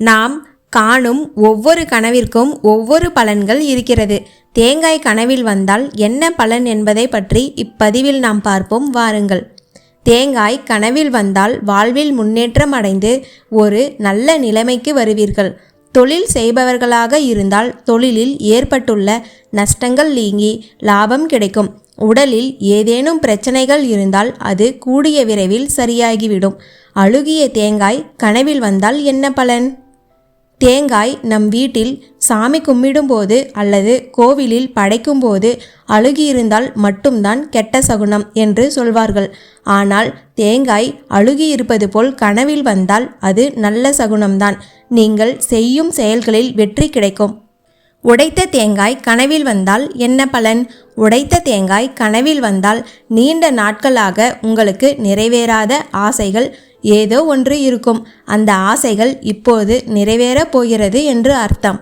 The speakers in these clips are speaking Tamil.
நாம் காணும் ஒவ்வொரு கனவிற்கும் ஒவ்வொரு பலன்கள் இருக்கிறது. தேங்காய் கனவில் வந்தால் என்ன பலன் என்பதை பற்றி இப்பதிவில் நாம் பார்ப்போம். வாருங்கள். தேங்காய் கனவில் வந்தால் வாழ்வில் முன்னேற்றம் அடைந்து ஒரு நல்ல நிலைமைக்கு வருவீர்கள். தொழில் செய்பவர்களாக இருந்தால் தொழிலில் ஏற்பட்டுள்ள நஷ்டங்கள் நீங்கி லாபம் கிடைக்கும். உடலில் ஏதேனும் பிரச்சனைகள் இருந்தால் அது கூடிய விரைவில் சரியாகிவிடும். அழுகிய தேங்காய் கனவில் வந்தால் என்ன பலன்? தேங்காய் நம் வீட்டில் சாமி கும்பிடும்போது அல்லது கோவிலில் படைக்கும்போது அழுகியிருந்தால் மட்டும்தான் கெட்ட சகுனம் என்று சொல்வார்கள். ஆனால் தேங்காய் அழுகியிருப்பது போல் கனவில் வந்தால் அது நல்ல சகுனம்தான். நீங்கள் செய்யும் செயல்களில் வெற்றி கிடைக்கும். உடைத்த தேங்காய் கனவில் வந்தால் என்ன பலன்? உடைத்த தேங்காய் கனவில் வந்தால் நீண்ட நாட்களாக உங்களுக்கு நிறைவேறாத ஆசைகள் ஏதோ ஒன்று இருக்கும். அந்த ஆசைகள் இப்போது நிறைவேறப் போகிறது என்று அர்த்தம்.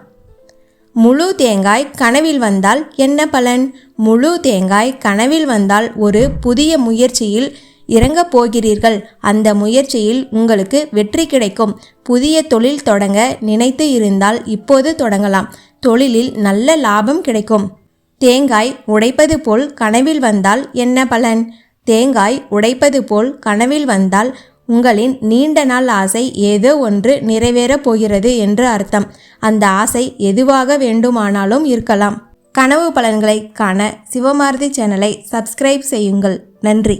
முழு தேங்காய் கனவில் வந்தால் என்ன பலன்? முழு தேங்காய் கனவில் வந்தால் ஒரு புதிய முயற்சியில் இறங்கப் போகிறீர்கள். அந்த முயற்சியில் உங்களுக்கு வெற்றி கிடைக்கும். புதிய தொழில் தொடங்க நினைத்து இருந்தால் இப்போது தொடங்கலாம். தொழிலில் நல்ல லாபம் கிடைக்கும். தேங்காய் உடைப்பது போல் கனவில் வந்தால் என்ன பலன்? தேங்காய் உடைப்பது போல் கனவில் வந்தால் உங்களின் நீண்ட நாள் ஆசை ஏதோ ஒன்று நிறைவேறப் போகிறது என்று அர்த்தம். அந்த ஆசை எதுவாக வேண்டுமானாலும் இருக்கலாம். கனவு பலன்களை காண சிவமாரதி சேனலை சப்ஸ்கிரைப் செய்யுங்கள். நன்றி.